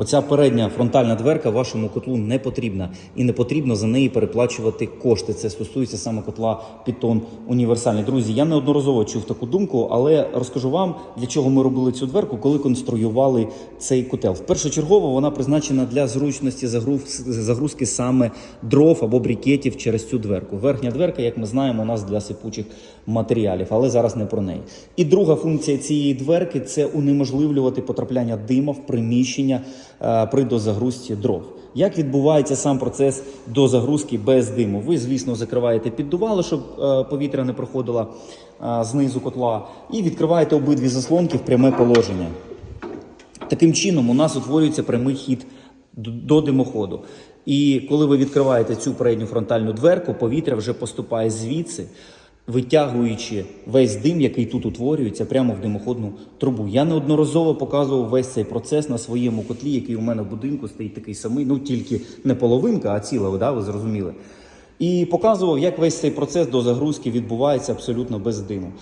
Оця передня фронтальна дверка вашому котлу не потрібна і не потрібно за неї переплачувати кошти. Це стосується саме котла Python універсальний. Друзі, я неодноразово чув таку думку, але розкажу вам, для чого ми робили цю дверку, коли конструювали цей котел. Першочергово вона призначена для зручності загрузки саме дров або брікетів через цю дверку. Верхня дверка, як ми знаємо, у нас для сипучих матеріалів, але зараз не про неї. І друга функція цієї дверки це унеможливлювати потрапляння дима в приміщення при дозагрузці дров. Як відбувається сам процес дозагрузки без диму? Ви, звісно, закриваєте піддувало, щоб е, повітря не проходило е, знизу котла, і відкриваєте обидві заслонки в пряме положення. Таким чином, у нас утворюється прямий хід до димоходу. І коли ви відкриваєте цю передню фронтальну дверку, повітря вже поступає звідси, витягуючи весь дим, який тут утворюється, прямо в димоходну трубу. Я неодноразово показував весь цей процес на своєму котлі, який у мене в будинку стоїть такий самий, ну тільки не половинка, а ціла вода, ви зрозуміли. І показував, як весь цей процес до загрузки відбувається абсолютно без диму.